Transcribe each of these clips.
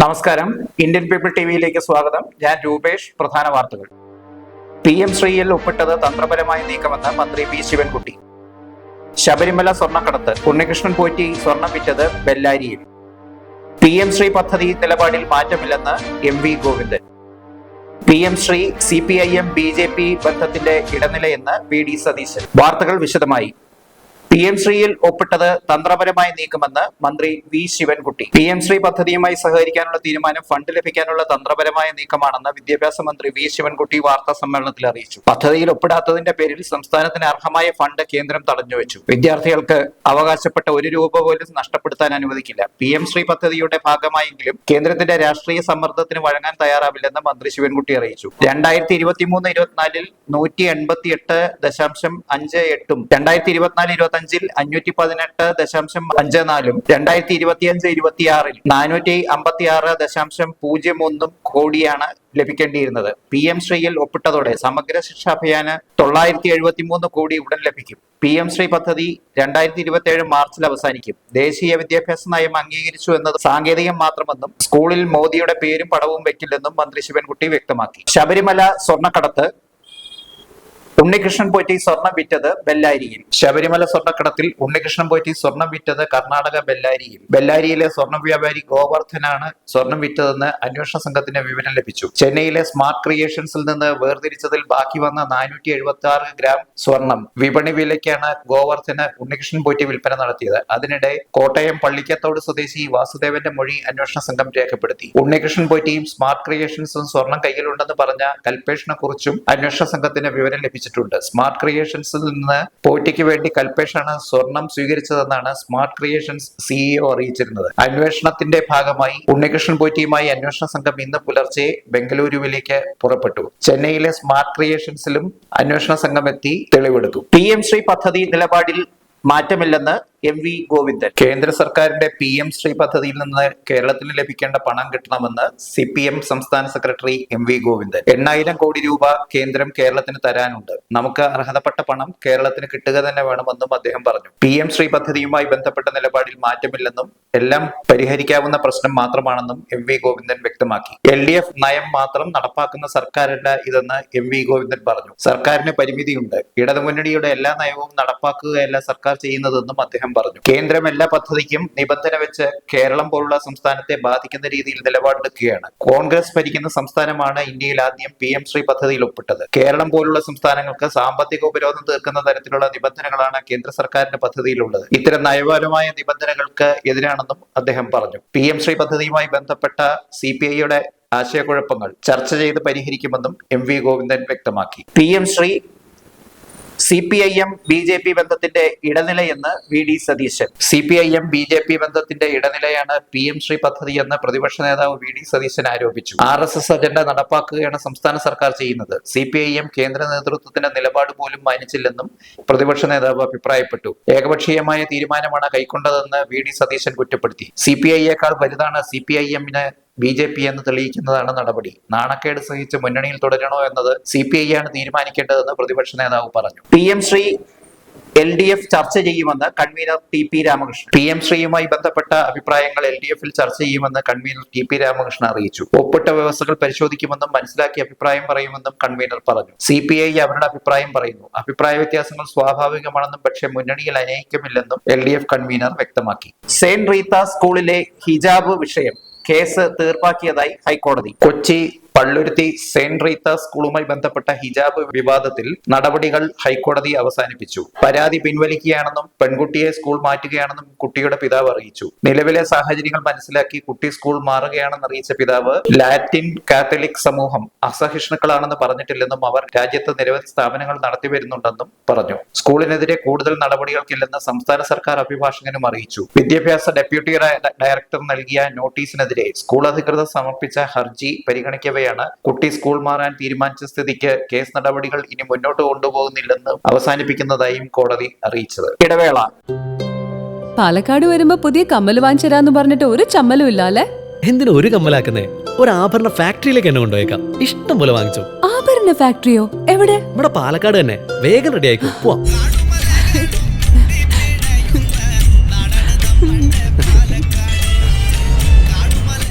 നമസ്കാരം. Indian people T വിയിലേക്ക് സ്വാഗതം. ഞാൻ രൂപേഷ്. പ്രധാന വാർത്തകൾ. പി എം ശ്രീയിൽ ഒപ്പിട്ടത് തന്ത്രപരമായ നീക്കമെന്ന് മന്ത്രി വി ശിവൻകുട്ടി. ശബരിമല സ്വർണക്കടത്ത് ഉണ്ണികൃഷ്ണൻ പോറ്റി സ്വർണം വിറ്റത് ബെല്ലാരിയിൽ. പി എം ശ്രീ പദ്ധതി നിലപാടിൽ മാറ്റമില്ലെന്ന് M V Govindan. P M Shri C P I M B J P ബന്ധത്തിന്റെ ഇടനിലയെന്ന് വി ഡി സതീശൻ. വാർത്തകൾ വിശദമായി. പി എം ശ്രീയിൽ ഒപ്പിട്ടത് തന്ത്രപരമായി നീക്കുമെന്ന് മന്ത്രി V Sivankutty. P M Shri പദ്ധതിയുമായി സഹകരിക്കാനുള്ള തീരുമാനം ഫണ്ട് ലഭിക്കാനുള്ള തന്ത്രപരമായ നീക്കമാണെന്ന് വിദ്യാഭ്യാസ മന്ത്രി വി ശിവൻകുട്ടി വാർത്താ സമ്മേളനത്തിൽ അറിയിച്ചു. പദ്ധതിയിൽ ഒപ്പിടാത്തതിന്റെ പേരിൽ സംസ്ഥാനത്തിന് അർഹമായ ഫണ്ട് കേന്ദ്രം തടഞ്ഞു വെച്ചു. വിദ്യാർത്ഥികൾക്ക് അവകാശപ്പെട്ട ഒരു രൂപ പോലും നഷ്ടപ്പെടുത്താൻ അനുവദിക്കില്ല. പി എം ശ്രീ പദ്ധതിയുടെ ഭാഗമായെങ്കിലും കേന്ദ്രത്തിന്റെ രാഷ്ട്രീയ സമ്മർദ്ദത്തിന് വഴങ്ങാൻ തയ്യാറാവില്ലെന്ന് മന്ത്രി ശിവൻകുട്ടി അറിയിച്ചു. രണ്ടായിരത്തി ഇരുപത്തി മൂന്ന് ഇരുപത്തിനാലിൽ നൂറ്റി എൺപത്തി എട്ട് ദശാംശം അഞ്ച് എട്ടും രണ്ടായിരത്തി ഇരുപത്തിനാല് ഇരുപത്തി അഞ്ചിൽ അഞ്ഞൂറ്റി പതിനെട്ട് ദശാംശം അഞ്ച് നാലും രണ്ടായിരത്തി ഇരുപത്തിയഞ്ച് ഇരുപത്തിയാറിൽ നാനൂറ്റി അമ്പത്തി ആറ് ദശാംശം പൂജ്യം ഒന്നും കോടിയാണ് ലഭിക്കേണ്ടിയിരുന്നത്. പി എം ശ്രീയിൽ ഒപ്പിട്ടതോടെ സമഗ്ര ശിക്ഷാ അഭിയാന് തൊള്ളായിരത്തി എഴുപത്തി മൂന്ന് കോടി ഉടൻ ലഭിക്കും. പി എം ശ്രീ പദ്ധതി രണ്ടായിരത്തി ഇരുപത്തി ഏഴ് മാർച്ചിൽ അവസാനിക്കും. ദേശീയ വിദ്യാഭ്യാസ നയം അംഗീകരിച്ചു എന്നത് സാങ്കേതികം മാത്രമെന്നും സ്കൂളിൽ മോദിയുടെ പേരും പടവും വെക്കില്ലെന്നും മന്ത്രി ശിവൻകുട്ടി വ്യക്തമാക്കി. ശബരിമല സ്വർണക്കടത്ത് ഉണ്ണികൃഷ്ണൻ പോറ്റി സ്വർണം വിറ്റത് ബെല്ലാരിയിൽ. ശബരിമല സ്വർണക്കടത്തിൽ ഉണ്ണികൃഷ്ണൻ പോറ്റി സ്വർണം വിറ്റത് കർണാടക ബെല്ലാരിയിൽ. ബെല്ലാരിയിലെ സ്വർണ വ്യാപാരി ഗോവർദ്ധനാണ് സ്വർണം വിറ്റതെന്ന് അന്വേഷണ സംഘത്തിന് വിവരം ലഭിച്ചു. ചെന്നൈയിലെ സ്മാർട്ട് ക്രിയേഷൻസിൽ നിന്ന് വേർതിരിച്ചതിൽ ബാക്കി വന്ന നാനൂറ്റി എഴുപത്തി ആറ് ഗ്രാം സ്വർണം വിപണി വിലയ്ക്കാണ് ഗോവർദ്ധന് ഉണ്ണികൃഷ്ണൻ പോറ്റി വിൽപ്പന നടത്തിയത്. അതിനിടെ കോട്ടയം പള്ളിക്കത്തോട് സ്വദേശി വാസുദേവന്റെ മൊഴി അന്വേഷണ സംഘം രേഖപ്പെടുത്തി. ഉണ്ണികൃഷ്ണൻ പോറ്റിയും സ്മാർട്ട് ക്രിയേഷൻസും സ്വർണം കയ്യിലുണ്ടെന്ന് പറഞ്ഞ കൽപേഷിനെ കുറിച്ചും അന്വേഷണ സംഘത്തിന് വിവരം ലഭിച്ചിട്ടുണ്ട് സ്മാർട്ട് ക്രിയേഷൻസിൽ നിന്ന് പോറ്റിക്ക് വേണ്ടി കൽപേഷാണ് സ്വർണം സ്വീകരിച്ചതെന്നാണ് സ്മാർട്ട് ക്രിയേഷൻസ് സിഇഒ അറിയിച്ചിരുന്നത്. അന്വേഷണത്തിന്റെ ഭാഗമായി ഉണ്ണികൃഷ്ണൻ പോറ്റിയുമായി അന്വേഷണ സംഘം ഇന്ന് പുലർച്ചെ ബംഗളൂരുവിലേക്ക് പുറപ്പെട്ടു. ചെന്നൈയിലെ സ്മാർട്ട് ക്രിയേഷൻസിലും അന്വേഷണ സംഘം എത്തി തെളിവെടുത്തു. പി എം ശ്രീ പദ്ധതി നിലപാടിൽ മാറ്റമില്ലെന്ന് എം വി ഗോവിന്ദൻ. കേന്ദ്ര സർക്കാരിന്റെ പി എം ശ്രീ പദ്ധതിയിൽ നിന്ന് കേരളത്തിന് ലഭിക്കേണ്ട പണം കിട്ടണമെന്ന് സി പി എം സംസ്ഥാന സെക്രട്ടറി എം വി ഗോവിന്ദൻ. എണ്ണായിരം കോടി രൂപ കേന്ദ്രം കേരളത്തിന് തരാനുണ്ട്. നമുക്ക് അർഹതപ്പെട്ട പണം കേരളത്തിന് കിട്ടുക തന്നെ വേണമെന്നും അദ്ദേഹം പറഞ്ഞു. പി എം ശ്രീ പദ്ധതിയുമായി ബന്ധപ്പെട്ട നിലപാടിൽ മാറ്റമില്ലെന്നും എല്ലാം പരിഹരിക്കാവുന്ന പ്രശ്നം മാത്രമാണെന്നും എം വി ഗോവിന്ദൻ വ്യക്തമാക്കി. എൽ ഡി എഫ് നയം മാത്രം നടപ്പാക്കുന്ന സർക്കാരല്ല ഇതെന്ന് എം വി ഗോവിന്ദൻ പറഞ്ഞു. സർക്കാരിന് പരിമിതിയുണ്ട്. ഇടതുമുന്നണിയുടെ എല്ലാ നയവും നടപ്പാക്കുകയല്ല സർക്കാർ ചെയ്യുന്നതെന്നും അദ്ദേഹം പറഞ്ഞു. കേന്ദ്രം എല്ലാ പദ്ധതിക്കും നിബന്ധന വെച്ച് കേരളം പോലുള്ള സംസ്ഥാനത്തെ ബാധിക്കുന്ന രീതിയിൽ നിലപാടെടുക്കുകയാണ്. കോൺഗ്രസ് ഭരിക്കുന്ന സംസ്ഥാനമാണ് ഇന്ത്യയിൽ ആദ്യം പി എം ശ്രീ പദ്ധതിയിൽ ഒപ്പിട്ടത് കേരളം പോലുള്ള സംസ്ഥാനങ്ങൾക്ക് സാമ്പത്തിക ഉപരോധം തീർക്കുന്ന തരത്തിലുള്ള നിബന്ധനകളാണ് കേന്ദ്ര സർക്കാരിന്റെ പദ്ധതിയിലുള്ളത്. ഇത്തരം നയപരമായ നിബന്ധനകൾക്ക് എതിരാണെന്നും അദ്ദേഹം പറഞ്ഞു. പി എം ശ്രീ പദ്ധതിയുമായി ബന്ധപ്പെട്ട സി പി ഐയുടെ ആശയക്കുഴപ്പങ്ങൾ ചർച്ച ചെയ്ത് പരിഹരിക്കുമെന്നും എം വി ഗോവിന്ദൻ വ്യക്തമാക്കി. P M Shri C P I M B J P ബന്ധത്തിന്റെ ഇടനിലയെന്ന് V D Satheesan. C P I M B J P ബന്ധത്തിന്റെ ഇടനിലയാണ് പി എം ശ്രീ പദ്ധതി എന്ന് പ്രതിപക്ഷ നേതാവ് വി ഡി സതീശൻ ആരോപിച്ചു. ആർ എസ് എസ് അജണ്ട നടപ്പാക്കുകയാണ് സംസ്ഥാന സർക്കാർ ചെയ്യുന്നത്. സി പി ഐ എം കേന്ദ്ര നേതൃത്വത്തിന്റെ നിലപാട് പോലും മാനിച്ചില്ലെന്നും പ്രതിപക്ഷ നേതാവ് അഭിപ്രായപ്പെട്ടു. ഏകപക്ഷീയമായ തീരുമാനമാണ് കൈക്കൊണ്ടതെന്ന് വി ഡി സതീശൻ കുറ്റപ്പെടുത്തി. സി പി ഐയേക്കാൾ വലുതാണ് സി പി ഐ എമ്മിന് ബി ജെ പി എന്ന് തെളിയിക്കുന്നതാണ് നടപടി. നാണക്കേട് സഹിച്ച് മുന്നണിയിൽ തുടരണോ എന്നത് സി പി ഐ ആണ് തീരുമാനിക്കേണ്ടതെന്ന് പ്രതിപക്ഷ നേതാവ് പറഞ്ഞു. P M Shri L D F ചർച്ച ചെയ്യുമെന്ന് convener T P Ramakrishnan. P M ശ്രീയുമായി ബന്ധപ്പെട്ട അഭിപ്രായങ്ങൾ എൽ ഡി എഫിൽ ചർച്ച ചെയ്യുമെന്ന് കൺവീനർ ടി പി രാമകൃഷ്ണൻ അറിയിച്ചു. ഒപ്പിട്ട വ്യവസ്ഥകൾ പരിശോധിക്കുമെന്നും മനസ്സിലാക്കി അഭിപ്രായം പറയുമെന്നും കൺവീനർ പറഞ്ഞു. സി പി ഐ അവരുടെ അഭിപ്രായം പറയുന്നു. അഭിപ്രായ വ്യത്യാസങ്ങൾ സ്വാഭാവികമാണെന്നും പക്ഷേ മുന്നണിയിൽ അനയിക്കുമില്ലെന്നും എൽ ഡി എഫ് കൺവീനർ വ്യക്തമാക്കി. സെയിന്റ് റീത്ത സ്കൂളിലെ ഹിജാബ് വിഷയം. കേസ് തീർപ്പാക്കിയതായി ഹൈക്കോടതി. കൊച്ചി പള്ളുരുത്തി സെന്റ് റീത്ത സ്കൂളുമായി ബന്ധപ്പെട്ട ഹിജാബ് വിവാദത്തിൽ നടപടികൾ ഹൈക്കോടതി അവസാനിപ്പിച്ചു. പരാതി പിൻവലിക്കുകയാണെന്നും പെൺകുട്ടിയെ സ്കൂൾ മാറ്റുകയാണെന്നും കുട്ടിയുടെ പിതാവ് അറിയിച്ചു. നിലവിലെ സാഹചര്യങ്ങൾ മനസ്സിലാക്കി കുട്ടി സ്കൂൾ മാറുകയാണെന്ന് അറിയിച്ച പിതാവ് ലാറ്റിൻ കാത്തലിക് സമൂഹം അസഹിഷ്ണുക്കളാണെന്ന് പറഞ്ഞിട്ടില്ലെന്നും അവർ രാജ്യത്ത് നിരവധി സ്ഥാപനങ്ങൾ നടത്തി വരുന്നുണ്ടെന്നും പറഞ്ഞു. സ്കൂളിനെതിരെ കൂടുതൽ നടപടികൾക്കില്ലെന്ന് സംസ്ഥാന സർക്കാർ അഭിഭാഷകനും അറിയിച്ചു. വിദ്യാഭ്യാസ ഡെപ്യൂട്ടി ഡയറക്ടർ നൽകിയ നോട്ടീസിനെതിരെ സ്കൂൾ അധികൃതർ സമർപ്പിച്ച ഹർജി പരിഗണിക്കവെയാണ് കുട്ടി സ്കൂൾ മാറാൻ തീരുമാനിച്ച സ്ഥിതിക്ക് കേസ് നടപടികൾ ഇനി മുന്നോട്ട് കൊണ്ടുപോകുന്നില്ലെന്ന് അവസാനിപ്പിക്കുന്നതായും കോടതി അറിയിച്ചത്. ഇടവേള. പാലക്കാട് വരുമ്പോ പുതിയ കമ്മൽ വാങ്ങിച്ചരാന്ന് പറഞ്ഞിട്ട് ഒരു ചമ്മലും ഇല്ല അല്ലെ എന്തിനു ഒരു കമ്മലാക്കുന്നേ? ഒരു ആഭരണ ഫാക്ടറിയിലേക്ക് എന്നെ കൊണ്ടുപോയേക്കാം. ഇഷ്ടം പോലെ വാങ്ങിച്ചു. ആഭരണ ഫാക്ടറിയോ? എവിടെ? ഇവിടെ പാലക്കാട് തന്നെ. വേഗം റെഡി ആയിക്കോ. പോവാം.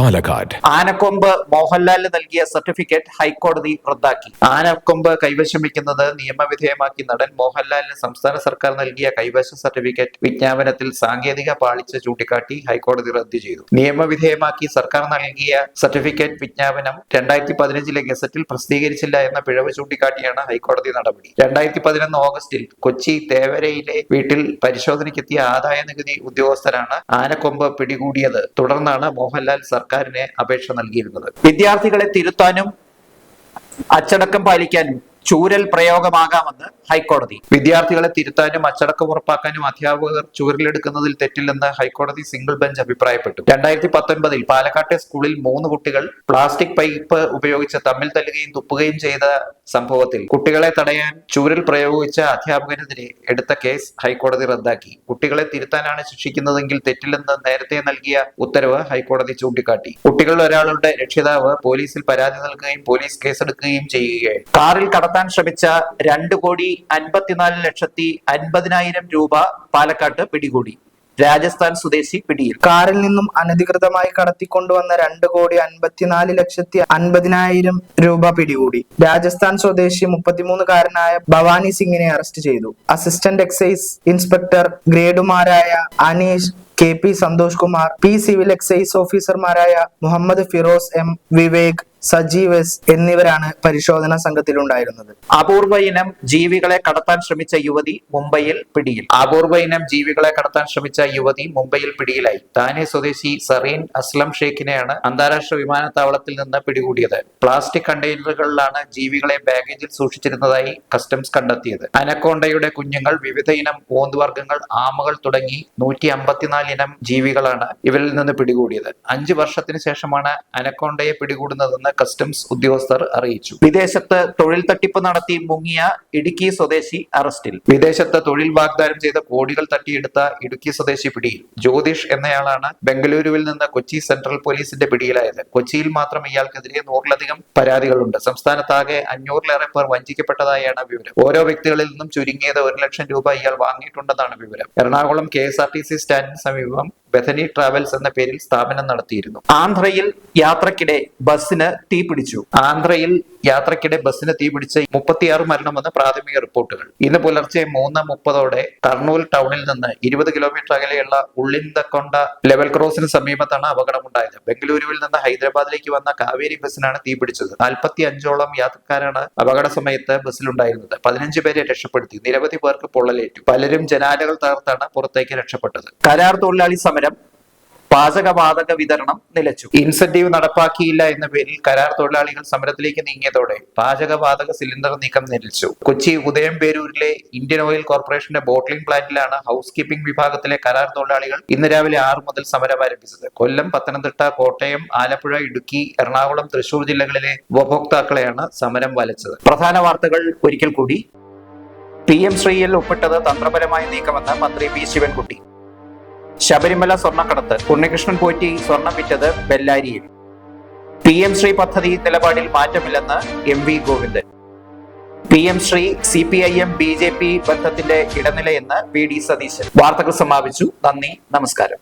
Palakkad. ആനക്കൊമ്പ് മോഹൻലാലിന് നൽകിയ സർട്ടിഫിക്കറ്റ് ഹൈക്കോടതി റദ്ദാക്കി. ആനക്കൊമ്പ് കൈവശം വയ്ക്കുന്നത് നിയമവിധേയമാക്കി നടൻ മോഹൻലാലിന് സംസ്ഥാന സർക്കാർ നൽകിയ കൈവശ സർട്ടിഫിക്കറ്റ് വിജ്ഞാപനത്തിൽ സാങ്കേതിക പാളിച്ച ചൂണ്ടിക്കാട്ടി ഹൈക്കോടതി റദ്ദു ചെയ്തു. നിയമവിധേയമാക്കി സർക്കാർ നൽകിയ സർട്ടിഫിക്കറ്റ് വിജ്ഞാപനം രണ്ടായിരത്തി പതിനഞ്ചിലെ ഗസറ്റിൽ പ്രസിദ്ധീകരിച്ചില്ല എന്ന പിഴവ് ചൂണ്ടിക്കാട്ടിയാണ് ഹൈക്കോടതി നടപടി. രണ്ടായിരത്തി പതിനൊന്ന് ഓഗസ്റ്റിൽ കൊച്ചി തേവരയിലെ വീട്ടിൽ പരിശോധനയ്ക്കെത്തിയ ആദായ നികുതി ഉദ്യോഗസ്ഥരാണ് ആനക്കൊമ്പ് പിടികൂടിയത്. തുടർന്നാണ് മോഹൻലാൽ സർക്കാരിന് അപേക്ഷ നൽകിയിരുന്നത്. വിദ്യാർത്ഥികളെ തിരുത്താനും അച്ചടക്കം പാലിക്കാനും ചൂരൽ പ്രയോഗമാകാമെന്ന് ഹൈക്കോടതി. വിദ്യാർത്ഥികളെ തിരുത്താനും അച്ചടക്കം ഉറപ്പാക്കാനും അധ്യാപകർ ചൂരലെടുക്കുന്നതിൽ തെറ്റില്ലെന്ന് ഹൈക്കോടതി സിംഗിൾ ബെഞ്ച് അഭിപ്രായപ്പെട്ടു. രണ്ടായിരത്തി പത്തൊൻപതിൽ പാലക്കാട്ടെ സ്കൂളിൽ മൂന്ന് കുട്ടികൾ പ്ലാസ്റ്റിക് പൈപ്പ് ഉപയോഗിച്ച് തമ്മിൽ തല്ലുകയും തുപ്പുകയും ചെയ്ത സംഭവത്തിൽ കുട്ടികളെ തടയാൻ ചൂരൽ പ്രയോഗിച്ച അധ്യാപകനെതിരെ എടുത്ത കേസ് ഹൈക്കോടതി റദ്ദാക്കി. കുട്ടികളെ തിരുത്താനാണ് ശിക്ഷിക്കുന്നതെങ്കിൽ തെറ്റില്ലെന്ന് നേരത്തെ നൽകിയ ഉത്തരവ് ഹൈക്കോടതി ചൂണ്ടിക്കാട്ടി. കുട്ടികളിൽ ഒരാളുടെ രക്ഷിതാവ് പോലീസിൽ പരാതി നൽകുകയും പോലീസ് കേസെടുക്കുകയും ചെയ്യുകയായി കാറിൽ കടത്താൻ ശ്രമിച്ച രണ്ട് കോടി അൻപത്തിനാല് ലക്ഷത്തി അൻപതിനായിരം രൂപ പാലക്കാട്ട് പിടികൂടി. രാജസ്ഥാൻ സ്വദേശി പിടിയിൽ. കാറിൽ നിന്നും അനധികൃതമായി കടത്തിക്കൊണ്ടുവന്ന രണ്ട് കോടി അൻപത്തിനാല് ലക്ഷത്തി അൻപതിനായിരം രൂപ പിടികൂടി. രാജസ്ഥാൻ സ്വദേശി മുപ്പത്തിമൂന്നുകാരനായ ഭവാനി സിംഗിനെ അറസ്റ്റ് ചെയ്തു. Assistant excise inspector ഗ്രേഡുമാരായ Aneesh K P Santhosh Kumar P civil excise ഓഫീസർമാരായ മുഹമ്മദ് ഫിറോസ് എം വിവേക് സജീവ് എസ് എന്നിവരാണ് പരിശോധനാ സംഘത്തിലുണ്ടായിരുന്നത്. അപൂർവ ഇനം ജീവികളെ കടത്താൻ ശ്രമിച്ച യുവതി മുംബൈയിൽ പിടിയിൽ. അപൂർവ ഇനം ജീവികളെ കടത്താൻ ശ്രമിച്ച യുവതി മുംബൈയിൽ പിടിയിലായി. താനെ സ്വദേശി സറീൻ അസ്ലം ഷേഖിനെയാണ് അന്താരാഷ്ട്ര വിമാനത്താവളത്തിൽ നിന്ന് പിടികൂടിയത്. പ്ലാസ്റ്റിക് കണ്ടെയ്നറുകളിലാണ് ജീവികളെ ബാഗേജിൽ സൂക്ഷിച്ചിരുന്നതായി കസ്റ്റംസ് കണ്ടെത്തിയത്. അനക്കോണ്ടയുടെ കുഞ്ഞുങ്ങൾ വിവിധ ഇനം ഓന്തുവർഗങ്ങൾ ആമകൾ തുടങ്ങി നൂറ്റി അമ്പത്തിനാല് ഇനം ജീവികളാണ് ഇവരിൽ നിന്ന് പിടികൂടിയത്. അഞ്ചു വർഷത്തിന് ശേഷമാണ് അനക്കോണ്ടയെ പിടികൂടുന്നതെന്ന് കസ്റ്റംസ് ഉദ്യോഗസ്ഥർ അറിയിച്ചു. വിദേശത്ത് തൊഴിൽ തട്ടിപ്പ് നടത്തി മുങ്ങിയ ഇടുക്കി സ്വദേശി അറസ്റ്റിൽ. വിദേശത്ത് തൊഴിൽ വാഗ്ദാനം ചെയ്ത കോടികൾ തട്ടിയെടുത്ത ഇടുക്കി സ്വദേശി പിടിയിൽ. ജ്യോതിഷ് എന്നയാളാണ് ബംഗളൂരുവിൽ നിന്ന് കൊച്ചി സെൻട്രൽ പോലീസിന്റെ പിടിയിലായത്. കൊച്ചിയിൽ മാത്രം ഇയാൾക്കെതിരെ നൂറിലധികം പരാതികളുണ്ട്. സംസ്ഥാനത്താകെ അഞ്ഞൂറിലേറെ പേർ വഞ്ചിക്കപ്പെട്ടതായാണ് വിവരം. ഓരോ വ്യക്തികളിൽ നിന്നും ചുരുങ്ങിയത് ഒരു ലക്ഷം രൂപ ഇയാൾ വാങ്ങിയിട്ടുണ്ടെന്നാണ് വിവരം. Ernakulam K S R T C സ്റ്റാൻഡിന് സമീപം ബഥനി ട്രാവൽസ് എന്ന പേരിൽ സ്ഥാപനം നടത്തിയിരുന്നു. ആന്ധ്രയിൽ യാത്രക്കിടെ ബസ്സിന് തീ പിടിച്ചു ആന്ധ്രയിൽ യാത്രക്കിടെ ബസ്സിന് തീ പിടിച്ച് മുപ്പത്തിയാറ് മരണമെന്ന് പ്രാഥമിക റിപ്പോർട്ടുകൾ. ഇന്ന് പുലർച്ചെ മൂന്ന് മുപ്പതോടെ കർണൂൽ ടൗണിൽ നിന്ന് ഇരുപത് കിലോമീറ്റർ അകലെയുള്ള ഉള്ളിന്തക്കൊണ്ട ലെവൽ ക്രോസിന് സമീപത്താണ് അപകടമുണ്ടായത്. ബംഗളൂരുവിൽ നിന്ന് ഹൈദരാബാദിലേക്ക് വന്ന കാവേരി ബസ്സിനാണ് തീ പിടിച്ചത് നാൽപ്പത്തി അഞ്ചോളം യാത്രക്കാരാണ് അപകട സമയത്ത് ബസ്സിലുണ്ടായിരുന്നത്. പതിനഞ്ച് പേരെ രക്ഷപ്പെടുത്തി. നിരവധി പേർക്ക് പൊള്ളലേറ്റു. പലരും ജനാലകൾ തകർത്താണ് പുറത്തേക്ക് രക്ഷപ്പെട്ടത്. കരാർ തൊഴിലാളി സമരം പാചകവാതക വിതരണം നിലച്ചു. ഇൻസെന്റീവ് നടപ്പാക്കിയില്ല എന്ന പേരിൽ കരാർ തൊഴിലാളികൾ സമരത്തിലേക്ക് നീങ്ങിയതോടെ പാചകവാതക സിലിണ്ടർ നീക്കം നിലച്ചു. കൊച്ചി ഉദയംപേരൂരിലെ ഇന്ത്യൻ ഓയിൽ കോർപ്പറേഷന്റെ ബോട്ട്ലിംഗ് പ്ലാന്റിലാണ് ഹൗസ് കീപ്പിംഗ് വിഭാഗത്തിലെ കരാർ തൊഴിലാളികൾ ഇന്ന് രാവിലെ ആറു മുതൽ സമരം ആരംഭിച്ചത്. കൊല്ലം പത്തനംതിട്ട കോട്ടയം ആലപ്പുഴ ഇടുക്കി എറണാകുളം തൃശൂർ ജില്ലകളിലെ ഉപഭോക്താക്കളെയാണ് സമരം വലച്ചത്. പ്രധാന വാർത്തകൾ ഒരിക്കൽ കൂടി. പി എം ശ്രീയിൽ ഒപ്പിട്ടത് തന്ത്രപരമായ നീക്കമെന്ന് മന്ത്രി പി ശിവൻകുട്ടി. ശബരിമല സ്വർണക്കടത്ത് ഉണ്ണികൃഷ്ണൻ പോറ്റി സ്വർണം വിറ്റത് ബെല്ലാരിയിൽ. പി എം ശ്രീ പദ്ധതി നിലപാടിൽ മാറ്റമില്ലെന്ന് M V Govindan. P M Shri C P I M B J P ബന്ധത്തിന്റെ ഇടനിലയെന്ന് വി ഡി സതീശൻ. വാർത്തകൾ സമാപിച്ചു. നന്ദി നമസ്കാരം.